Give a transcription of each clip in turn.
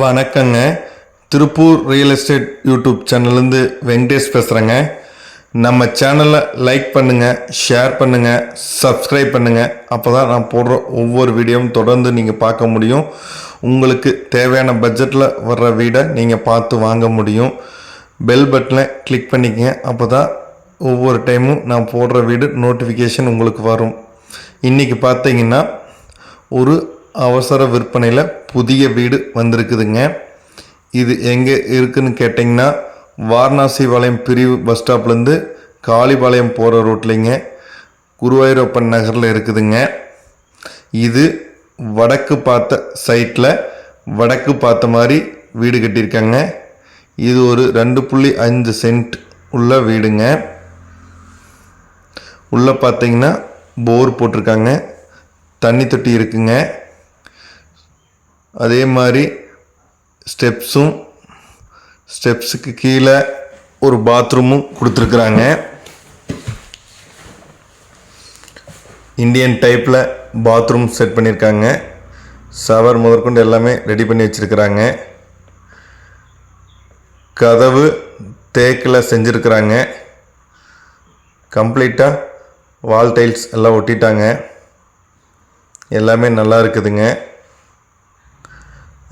வணக்கங்க. Tiruppur real estate YouTube சேனல்லேருந்து வெங்கடேஷ் பேசுகிறேங்க நம்ம சேனலை லைக் பண்ணுங்கள் ஷேர் பண்ணுங்கள் சப்ஸ்கிரைப் பண்ணுங்கள் அப்போ தான் நான் போடுற ஒவ்வொரு வீடியோவும் தொடர்ந்து நீங்கள் பார்க்க முடியும். உங்களுக்கு தேவையான பட்ஜெட்டில் வர்ற வீடை நீங்கள் பார்த்து வாங்க முடியும். பெல் பட்டனை கிளிக் பண்ணிக்கங்க. அப்போ தான் ஒவ்வொரு டைமும் நான் போடுற வீடு நோட்டிஃபிகேஷன் உங்களுக்கு வரும். இன்றைக்கி பார்த்தீங்கன்னா ஒரு அவசர விற்பனையில் புதிய வீடு வந்திருக்குதுங்க. இது எங்கே இருக்குன்னு கேட்டிங்கன்னா வாரணாசி பாளையம் பிரிவு பஸ் ஸ்டாப்லேருந்து காளிபாளையம் போகிற ரோட்லிங்க. குருவாயூரப்பன் நகரில் இருக்குதுங்க. இது வடக்கு பார்த்த சைட்டில் வடக்கு பார்த்த மாதிரி வீடு கட்டியிருக்காங்க. இது ஒரு ரெண்டு புள்ளி அஞ்சு சென்ட் உள்ள வீடுங்க. உள்ளே பார்த்தீங்கன்னா போர் போட்டிருக்காங்க. தண்ணி தொட்டி இருக்குங்க. அதே மாதிரி ஸ்டெப்ஸும் ஸ்டெப்ஸுக்கு கீழே ஒரு பாத்ரூமும் கொடுத்துருக்குறாங்க. இந்தியன் டைப்பில் பாத்ரூம் செட் பண்ணியிருக்காங்க. ஷவர் முதற்கொண்டு எல்லாமே ரெடி பண்ணி வச்சுருக்குறாங்க. கதவு தேக்கில் செஞ்சுருக்குறாங்க. கம்ப்ளீட்டாக வால் டைல்ஸ் எல்லாம் ஒட்டிட்டாங்க. எல்லாமே நல்லா இருக்குதுங்க.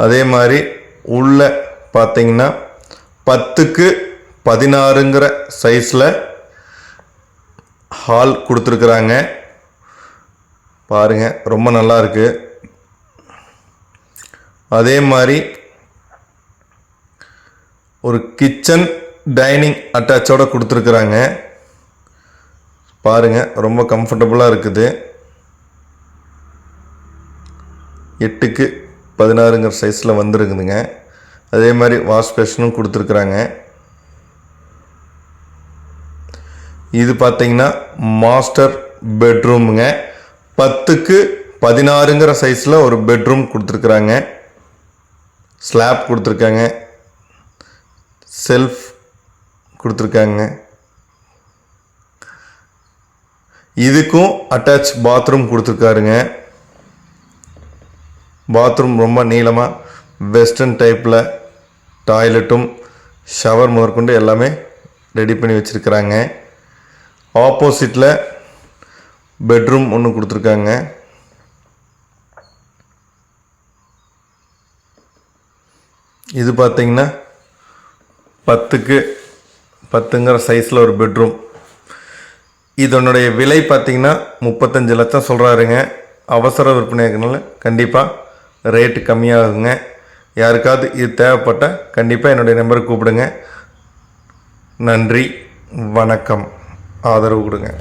அதே மாதிரி உள்ள பார்த்தீங்கன்னா பத்துக்கு பதினாறுங்கிற சைஸில் ஹால் கொடுத்துருக்குறாங்க. பாருங்கள் ரொம்ப நல்லா அதே மாதிரி ஒரு கிச்சன் டைனிங் அட்டாச்சோட கொடுத்துருக்குறாங்க. பாருங்க ரொம்ப கம்ஃபர்டபுளாக இருக்குது. எட்டுக்கு பதினாறுங்கிற சைஸில் வந்துருக்குதுங்க. அதே மாதிரி வாஷ் பேஷனும் கொடுத்துருக்குறாங்க. இது பார்த்தீங்கன்னா மாஸ்டர் பெட்ரூமுங்க. பத்துக்கு பதினாறுங்கிற சைஸில் ஒரு பெட்ரூம் கொடுத்துருக்குறாங்க. ஸ்லாப் கொடுத்துருக்காங்க. செல்ஃப் கொடுத்துருக்காங்க. இதுக்கும் அட்டாச் பாத்ரூம் கொடுத்துருக்காருங்க. பாத்ரூம் ரொம்ப நீளமாக வெஸ்டர்ன் டைப்பில் டாய்லெட்டும் ஷவர் முதற்கொண்டு எல்லாமே ரெடி பண்ணி வச்சுருக்குறாங்க. ஆப்போசிட்டில் பெட்ரூம் ஒன்று கொடுத்துருக்காங்க. இது பார்த்தீங்கன்னா பத்துக்கு பத்துங்கிற சைஸில் ஒரு பெட்ரூம் இதனுடைய விலை பார்த்திங்கன்னா முப்பத்தஞ்சு லட்சம் சொல்கிறாருங்க அவசர விற்பனை இருக்கிறனால கண்டிப்பாக ரேட்டு கம்மியாகுங்க. யாருக்காவது இது தேவைப்பட்டால் கண்டிப்பாக என்னுடைய நம்பருக்கு கூப்பிடுங்க. நன்றி வணக்கம். ஆதரவு கொடுங்க.